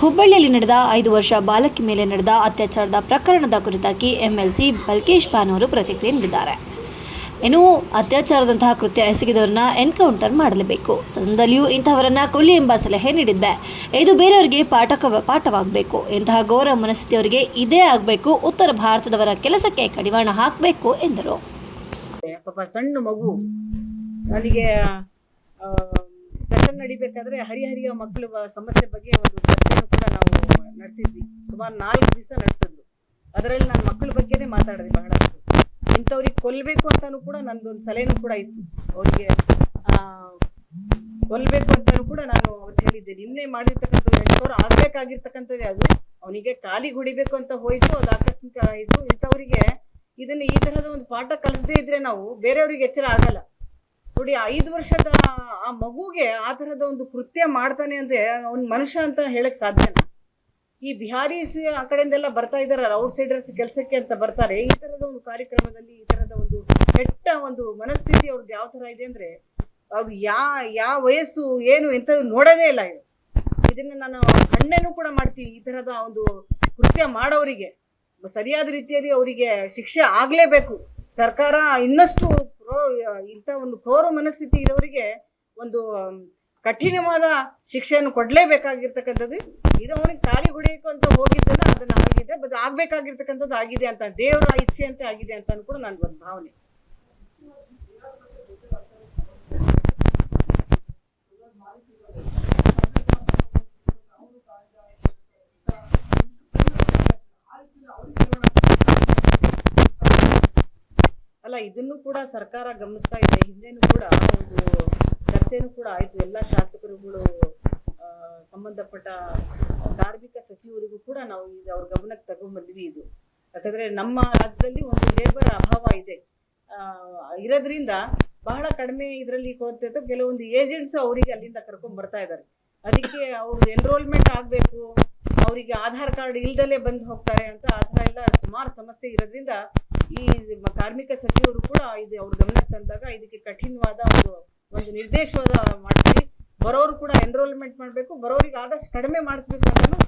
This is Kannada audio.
ಹುಬ್ಬಳ್ಳಿಯಲ್ಲಿ ನಡೆದ ಐದು ವರ್ಷ ಬಾಲಕಿ ಮೇಲೆ ನಡೆದ ಅತ್ಯಾಚಾರದ ಪ್ರಕರಣದ ಕುರಿತಾಗಿ ಎಂಎಲ್ಸಿ ಬಲ್ಕೇಶ್ ಭಾನುವರು ಪ್ರತಿಕ್ರಿಯೆ ನೀಡಿದ್ದಾರೆ. ಇನ್ನು ಅತ್ಯಾಚಾರದಂತಹ ಕೃತ್ಯ ಎಸಗಿದವರನ್ನ ಎನ್ಕೌಂಟರ್ ಮಾಡಲೇಬೇಕು. ಸದನದಲ್ಲಿಯೂ ಇಂತಹವರನ್ನ ಕೊಲ್ಲಿ ಎಂಬ ಸಲಹೆ ನೀಡಿದ್ದೆ. ಇದು ಬೇರೆಯವರಿಗೆ ಪಾಠಕ ಪಾಠವಾಗಬೇಕು. ಇಂತಹ ಘೋರ ಮನಸ್ಥಿತಿಯವರಿಗೆ ಇದೇ ಆಗಬೇಕು. ಉತ್ತರ ಭಾರತದವರ ಕೆಲಸಕ್ಕೆ ಕಡಿವಾಣ ಹಾಕಬೇಕು ಎಂದರು. ಸಣ್ಣ ಮಗು. ನನಗೆ ಸೆಷನ್ ನಡಿಬೇಕಾದ್ರೆ ಹರಿಹರಿಯ ಮಕ್ಕಳ ಸಮಸ್ಯೆ ಬಗ್ಗೆ ಒಂದು ನಡೆಸಿದ್ವಿ. ಸುಮಾರು ನಾಲ್ಕು ದಿವಸ ನಡೆಸಿದ್ರು. ಅದರಲ್ಲಿ ನನ್ನ ಮಕ್ಕಳ ಬಗ್ಗೆನೇ ಮಾತಾಡಿದೆ ಬಹಳಷ್ಟು. ಇಂಥವ್ರಿಗೆ ಕೊಲ್ಲಬೇಕು ಅಂತಲೂ ಕೂಡ ನಂದೊಂದು ಸಲಹೆನೂ ಕೂಡ ಇತ್ತು. ಅವರಿಗೆ ಕೊಲ್ಲಬೇಕು ಅಂತಲೂ ಕೂಡ ನಾನು ಅವತ್ತು ಹೇಳಿದ್ದೆ. ನಿನ್ನೆ ಮಾಡಿರ್ತಕ್ಕಂಥದ್ದು ಎಂಟವ್ರು ಆಗ್ಬೇಕಾಗಿರ್ತಕ್ಕಂಥದ್ದೇ ಅದು. ಅವನಿಗೆ ಕಾಲಿಗೆ ಹೊಡಿಬೇಕು ಅಂತ ಹೋಯ್ತು, ಅದು ಆಕಸ್ಮಿಕ ಇದು ಇಂಥವರಿಗೆ ಇದನ್ನು ಈ ತರಹದ ಒಂದು ಪಾಠ ಕಲಿಸದೇ ಇದ್ರೆ ನಾವು ಬೇರೆಯವ್ರಿಗೆ ಎಚ್ಚರ ಆಗಲ್ಲ. ನೋಡಿ, ಐದು ವರ್ಷದ ಆ ಮಗುಗೆ ಆ ತರಹದ ಒಂದು ಕೃತ್ಯ ಮಾಡ್ತಾನೆ ಅಂದ್ರೆ ಅವ್ನ ಮನುಷ್ಯ ಅಂತ ಹೇಳಕ್ ಸಾಧ್ಯನಾ? ಈ ಬಿಹಾರೀಸ್ ಆ ಕಡೆಯಿಂದೆಲ್ಲ ಬರ್ತಾ ಇದ್ದಾರೆ ಔಟ್ ಸೈಡರ್ಸ್ ಕೆಲಸಕ್ಕೆ ಅಂತ ಬರ್ತಾರೆ. ಈ ತರದ ಒಂದು ಕಾರ್ಯಕ್ರಮದಲ್ಲಿ ಈ ತರದ ಒಂದು ಕೆಟ್ಟ ಒಂದು ಮನಸ್ಥಿತಿ ಅವ್ರದ್ದು ಯಾವ ತರ ಇದೆ ಅಂದ್ರೆ, ಅವ್ರು ಯಾ ಯಾವ ವಯಸ್ಸು ಏನು ಎಂತ ನೋಡೋದೇ ಇಲ್ಲ ಇದು ಇದನ್ನ ನಾನು ಕಣ್ಣೇನು ಕೂಡ ಮಾಡ್ತೀನಿ, ಈ ತರದ ಒಂದು ಕೃತ್ಯ ಮಾಡೋರಿಗೆ ಸರಿಯಾದ ರೀತಿಯಲ್ಲಿ ಅವರಿಗೆ ಶಿಕ್ಷೆ ಆಗಲೇಬೇಕು. ಸರ್ಕಾರ ಇನ್ನಷ್ಟು ಕ್ರೋ- ಇಂಥ ಒಂದು ಕ್ರೋರ ಮನಸ್ಥಿತಿ ಇರೋರಿಗೆ ಒಂದು ಕಠಿಣವಾದ ಶಿಕ್ಷೆಯನ್ನು ಕೊಡಲೇಬೇಕಾಗಿರ್ತಕ್ಕಂಥದ್ದು. ಇದು ಅವನಿಗೆ ತಾಳಿ ಹೊಡೆಯಬೇಕು ಅಂತ ಹೋಗಿದ್ದಲ್ಲ, ಅದನ್ನು ಆಗಿದೆ ಬಟ್ ಆಗಬೇಕಾಗಿರ್ತಕ್ಕಂಥದ್ದು ಆಗಿದೆ ಅಂತ, ದೇವರ ಇಚ್ಛೆ ಅಂತ ಆಗಿದೆ ಅಂತ ಕೂಡ ನನ್ನ ಒಂದು ಭಾವನೆ. ಅಲ್ಲ, ಇದನ್ನು ಕೂಡ ಸರ್ಕಾರ ಗಮನಿಸ್ತಾ ಇದೆ. ಹಿಂದೆನೂ ಕೂಡ ಒಂದು ಚರ್ಚೆನೂ ಕೂಡ ಆಯ್ತು. ಎಲ್ಲ ಶಾಸಕರುಗಳು ಸಂಬಂಧಪಟ್ಟ ಕಾರ್ಮಿಕ ಸಚಿವರಿಗೂ ಕೂಡ ನಾವು ಈಗ ಅವ್ರ ಗಮನಕ್ಕೆ ತಗೊಂಡ್ಬಂದ್ವಿ ಇದು. ಯಾಕಂದ್ರೆ ನಮ್ಮ ರಾಜ್ಯದಲ್ಲಿ ಒಂದು ಲೇಬರ್ ಅಭಾವ ಇದೆ. ಇರೋದ್ರಿಂದ ಬಹಳ ಕಡಿಮೆ ಇದರಲ್ಲಿ ಕೊಡ್ತಿತ್ತು ಕೆಲವೊಂದು ಏಜೆಂಟ್ಸ್ ಅವರಿಗೆ ಅಲ್ಲಿಂದ ಕರ್ಕೊಂಡ್ ಬರ್ತಾ ಇದ್ದಾರೆ. ಅದಕ್ಕೆ ಅವ್ರ ಎನ್ರೋಲ್ಮೆಂಟ್ ಆಗಬೇಕು, ಅವರಿಗೆ ಆಧಾರ್ ಕಾರ್ಡ್ ಇಲ್ದಲೇ ಬಂದು ಹೋಗ್ತಾರೆ ಅಂತ ಆ ಥರ ಎಲ್ಲ ಸುಮಾರು ಸಮಸ್ಯೆ ಇರೋದ್ರಿಂದ ಈ ಕಾರ್ಮಿಕ ಸಚಿವರು ಕೂಡ ಇದು ಅವ್ರ ಗಮನಕ್ಕೆ ತಂದಾಗ ಇದಕ್ಕೆ ಕಠಿಣವಾದ ಒಂದು ಒಂದು ನಿರ್ದೇಶವಾದ ಮಾಡ್ತೀವಿ. ಬರೋರು ಕೂಡ ಎನ್ರೋಲ್ಮೆಂಟ್ ಮಾಡಬೇಕು, ಬರೋರಿಗೆ ಆದಷ್ಟು ಕಡಿಮೆ ಮಾಡಿಸ್ಬೇಕು ಅಂತ